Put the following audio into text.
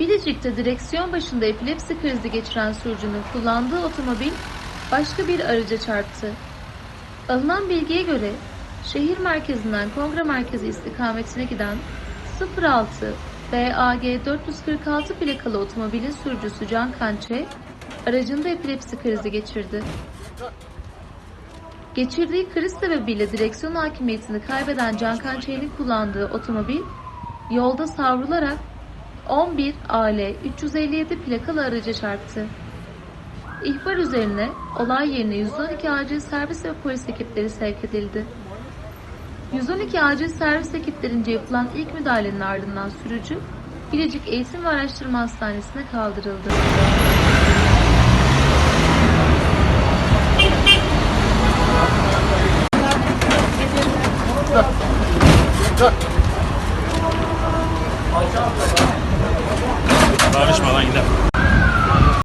Bilecik'te direksiyon başında epilepsi krizi geçiren sürücünün kullandığı otomobil başka bir araca çarptı. Alınan bilgiye göre şehir merkezinden kongre merkezi istikametine giden 06 BAG 446 plakalı otomobilin sürücüsü Can Kançe aracında epilepsi krizi geçirdi. Geçirdiği kriz sebebiyle direksiyon hakimiyetini kaybeden Can Kançe'nin kullandığı otomobil yolda savrularak 11 AL 357 plakalı araca çarptı. İhbar üzerine olay yerine 112 acil servis ve polis ekipleri sevk edildi. 112 acil servis ekiplerince yapılan ilk müdahalenin ardından sürücü Bilecik Eğitim ve Araştırma Hastanesi'ne kaldırıldı. flying left.